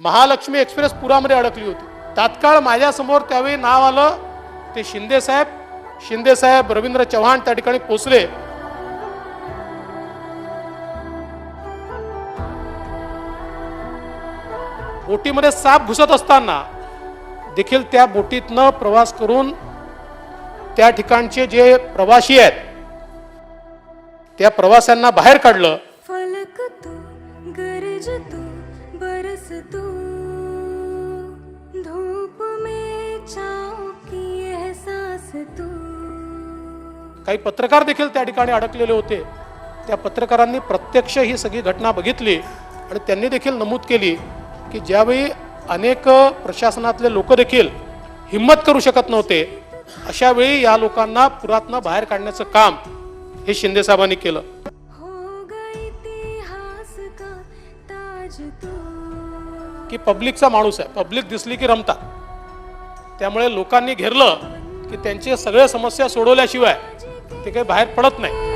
Mahalakshmi express पुरामध्ये अडकली होती. तात्काळ माझ्यासमोर त्यावेळी नाव आलं. ते शिंदेसाहेब शिंदेसाहेब रवींद्र चव्हाण त्या ठिकाणी पोचले बोटीमध्ये साप घुसत असताना देखील त्या बोटीतनं प्रवास करून त्या ठिकाणचे जे प्रवासी आहेत त्या प्रवाशांना बाहेर काढलं. फलक तू बरस तू। धूप में की एहसास तू। काही पत्रकार देखील त्या ठिकाणी अडकलेले होते. त्या पत्रकारांनी प्रत्यक्ष ही सगळी घटना बघितली आणि त्यांनी देखील नमूद केली की ज्यावेळी अनेक प्रशासनातले लोक देखील हिंमत करू शकत नव्हते अशा वेळी या लोकांना पुरातनं बाहेर काढण्याचं काम हे शिंदे साहेबांनी केलं. इतिहास की पब्लिकचा माणूस आहे. पब्लिक दिसली की रमतात. त्यामुळे लोकांनी घेरलं की त्यांचे सगळे समस्या सोडवल्याशिवाय ते काही बाहेर पडत नाही.